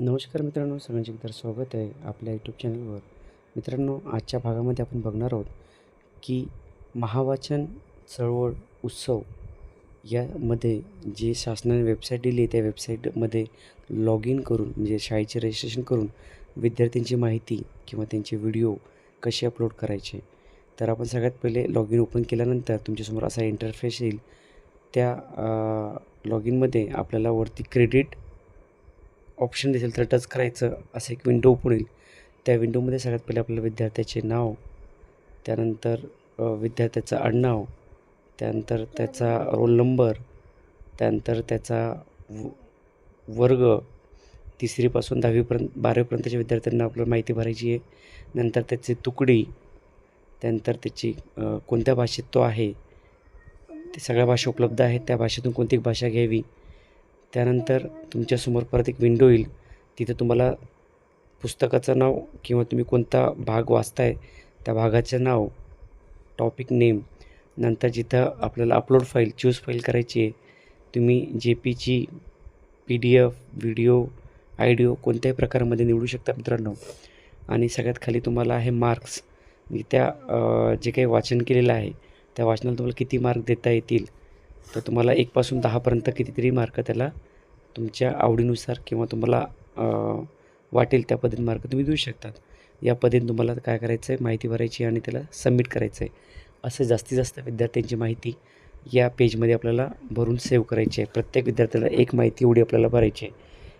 नमस्कार मित्रांनो सगळ्यांचे मित्र स्वागत आहे आपल्या यूट्यूब चॅनलवर मित्रांनो आजच्या भागामध्ये आपण बघणार आहोत की महावाचन चळवळ उत्सव यामध्ये जे शासनाने वेबसाईट दिली आहे त्या वेबसाईटमध्ये लॉग इन करून म्हणजे शाळेचे रजिस्ट्रेशन करून विद्यार्थ्यांची माहिती किंवा त्यांचे व्हिडिओ कसे अपलोड करायचे. तर आपण सगळ्यात पहिले लॉग इन ओपन केल्यानंतर तुमच्यासमोर असा इंटरफेस येईल. त्या लॉग इनमध्ये आपल्याला वरती क्रेडिट ऑप्शन दिसेल तर टच करायचं असं एक विंडो ओपन होईल. त्या विंडोमध्ये सगळ्यात पहिले आपल्याला विद्यार्थ्याचे नाव त्यानंतर विद्यार्थ्याचं आडनाव त्यानंतर त्याचा रोल नंबर त्यानंतर त्याचा व- वर्ग तिसरीपासून दहावीपर्यंत बारावीपर्यंतच्या विद्यार्थ्यांना आपल्याला माहिती भरायची आहे. नंतर त्याची तुकडी त्यानंतर त्याची कोणत्या भाषेत तो आहे ते सगळ्या भाषा उपलब्ध आहेत त्या भाषेतून कोणती भाषा घ्यावी त्यानंतर तुमच्यासमोर परत एक विंडो येईल. तिथं तुम्हाला पुस्तकाचं नाव किंवा तुम्ही कोणता भाग वाचताय त्या भागाचं नाव टॉपिक नेम नंतर जिथं आपल्याला अपलोड फाईल चूज फाईल करायची आहे तुम्ही जे पीची P D F video audio कोणत्याही प्रकारामध्ये निवडू शकता मित्रांनो. आणि सगळ्यात खाली तुम्हाला आहे मार्क्स म्हणजे त्या जे काही वाचन केलेलं आहे त्या वाचनाला तुम्हाला किती मार्क देता येतील तर तुम्हाला एकपासून दहापर्यंत कितीतरी मार्क त्याला तुमच्या आवडीनुसार किंवा तुम्हाला वाटेल त्या पद्धतीने मार्क तुम्ही देऊ शकतात. या पद्धतीने तुम्हाला काय करायचं आहे माहिती भरायची आणि त्याला सबमिट करायचं आहे असं जास्तीत जास्त विद्यार्थ्यांची माहिती या पेजमध्ये आपल्याला भरून सेव्ह करायची आहे. प्रत्येक विद्यार्थ्याला एक माहिती एवढी आपल्याला भरायची आहे.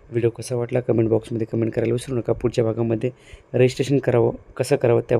व्हिडिओ कसा वाटला? कमेंट बॉक्समध्ये कमेंट करायला विसरू नका. पुढच्या भागामध्ये रजिस्ट्रेशन करावं कसं करावं त्या